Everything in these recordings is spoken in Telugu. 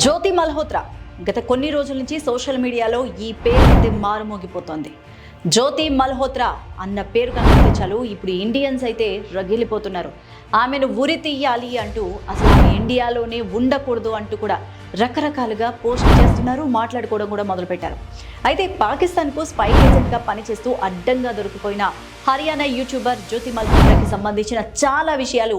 జ్యోతి మల్హోత్రా గత కొన్ని రోజుల నుంచి సోషల్ మీడియాలో ఈ పేరు అయితే మారుమోగిపోతోంది జ్యోతి మల్హోత్రా అన్న పేరు కనిపిస్తే చాలు ఇప్పుడు ఇండియన్స్ అయితే రగిలిపోతున్నారు. ఆమెను ఉరి తీయాలి అంటూ అసలు ఆమె ఇండియాలోనే ఉండకూడదు అంటూ కూడా రకరకాలుగా పోస్ట్ చేస్తున్నారు మాట్లాడుకోవడం కూడా మొదలుపెట్టారు. అయితే పాకిస్తాన్కు స్పై ఏజెంట్గా పనిచేస్తూ అడ్డంగా దొరికిపోయిన హర్యానా యూట్యూబర్ జ్యోతి మల్హోత్రాకి సంబంధించిన చాలా విషయాలు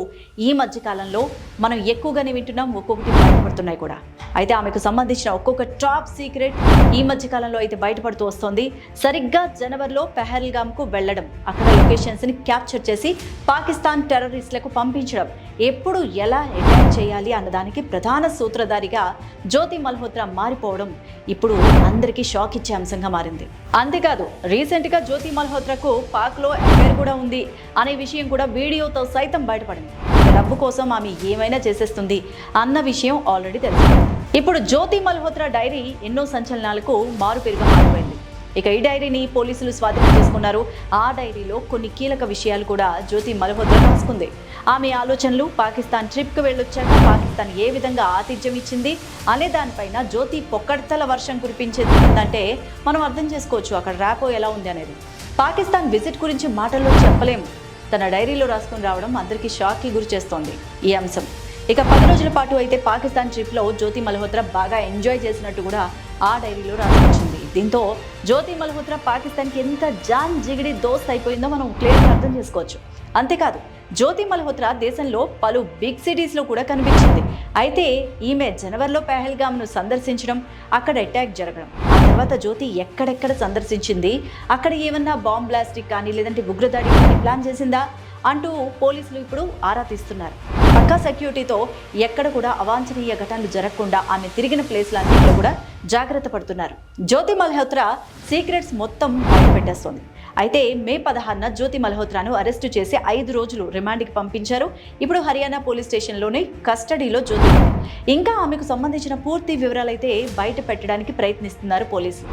ఈ మధ్య కాలంలో మనం ఎక్కువగానే వింటున్నాం ఒక్కొక్కటి బయటపడుతున్నాయి కూడా. అయితే ఆమెకు సంబంధించిన ఒక్కొక్క టాప్ సీక్రెట్ ఈ మధ్య కాలంలో అయితే బయటపడుతూ వస్తోంది. సరిగ్గా జనవరిలో పెహల్గామ్కు వెళ్ళడం అక్కడ లొకేషన్స్ని క్యాప్చర్ చేసి పాకిస్తాన్ టెర్రరిస్టులకు పంపించడం ఎప్పుడు ఎలా అటాక్ చేయాలి అన్నదానికి ప్రధాన సూత్రధారిగా జ్యోతి మల్హోత్రా మారిపోవడం ఇప్పుడు అందరికీ షాక్ ఇచ్చారు అంశంగా మారింది. అంతేకాదు రీసెంట్గా జ్యోతి మల్హోత్రాకు పాక్లో అఫైర్ కూడా ఉంది అనే విషయం కూడా వీడియోతో సైతం బయటపడింది. డబ్బు కోసం ఆమె ఏమైనా చేసేస్తుంది అన్న విషయం ఆల్రెడీ తెలిసింది. ఇప్పుడు జ్యోతి మల్హోత్రా డైరీ ఎన్నో సంచలనాలకు మారుపేరుగా మారిపోయింది. ఇక ఈ డైరీని పోలీసులు స్వాధీనం చేసుకున్నారు. ఆ డైరీలో కొన్ని కీలక విషయాలు కూడా జ్యోతి మల్హోత్రా రాసుకుంది. ఆమె ఆలోచనలు పాకిస్తాన్ ట్రిప్కి వెళ్ళొచ్చాక పాకిస్తాన్ ఏ విధంగా ఆతిథ్యం ఇచ్చింది అనే దానిపైన జ్యోతి పొక్కడతల వర్షం కురిపించేది ఏంటంటే మనం అర్థం చేసుకోవచ్చు అక్కడ ర్యాపో ఎలా ఉంది అనేది. పాకిస్తాన్ విజిట్ గురించి మాటల్లో చెప్పలేము. తన డైరీలో రాసుకుని రావడం అందరికీ షాక్కి గురి చేస్తోంది ఈ అంశం. ఇక పది రోజుల పాటు అయితే పాకిస్తాన్ ట్రిప్లో జ్యోతి మల్హోత్రా బాగా ఎంజాయ్ చేసినట్టు కూడా ఆ డైరీలో రాసుకొచ్చింది. దీంతో జ్యోతి మల్హోత్రా పాకిస్తాన్కి ఎంత జాన్ జిగిడి దోస్త్ అయిపోయిందో మనం క్లియర్గా అర్థం చేసుకోవచ్చు. అంతేకాదు జ్యోతి మల్హోత్రా దేశంలో పలు బిగ్ సిటీస్లో కూడా కనిపించింది. అయితే ఈమె జనవరిలో పెహల్గామ్ను సందర్శించడం అక్కడ అటాక్ జరగడం ఆ తర్వాత జ్యోతి ఎక్కడెక్కడ సందర్శించింది అక్కడ ఏమన్నా బాంబ్ బ్లాస్టిక్ కానీ లేదంటే ఉగ్రదాడి కానీ ప్లాన్ చేసిందా అంటూ పోలీసులు ఇప్పుడు ఆరా తీస్తున్నారు. పక్కా సెక్యూరిటీతో ఎక్కడ కూడా అవాంఛనీయ ఘటనలు జరగకుండా ఆమె తిరిగిన ప్లేస్లన్నింటిలో కూడా జాగ్రత్త పడుతున్నారు. జ్యోతి మల్హోత్రా సీక్రెట్స్ మొత్తం బయటపెట్టేస్తోంది అయితే మే పదహారున జ్యోతి మల్హోత్రాను అరెస్టు చేసి ఐదు రోజులు రిమాండ్కి పంపించారు. ఇప్పుడు హర్యానా పోలీస్ స్టేషన్లోనే కస్టడీలో జ్యోతి. ఇంకా ఆమెకు సంబంధించిన పూర్తి వివరాలైతే బయట పెట్టడానికి ప్రయత్నిస్తున్నారు పోలీసులు.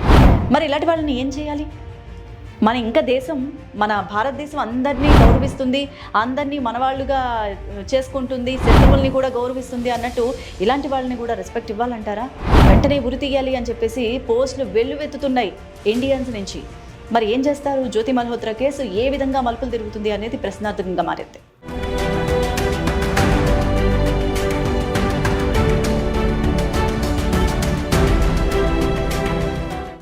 మరి ఇలాంటి వాళ్ళని ఏం చేయాలి? మన ఇంకా దేశం మన భారతదేశం అందరినీ గౌరవిస్తుంది అందరినీ మనవాళ్ళుగా చేసుకుంటుంది శత్రువుల్ని కూడా గౌరవిస్తుంది అన్నట్టు ఇలాంటి వాళ్ళని కూడా రెస్పెక్ట్ ఇవ్వాలంటారా? వెంటనే ఉరి తీయాలి అని చెప్పేసి పోస్టులు వెల్లువెత్తుతున్నాయి ఇండియన్స్ నుంచి. మరి ఏం చేస్తారు? జ్యోతి మల్హోత్రా కేసు ఏ విధంగా మలుపులు తిరుగుతుంది అనేది ప్రశ్నార్థకంగా మారింది.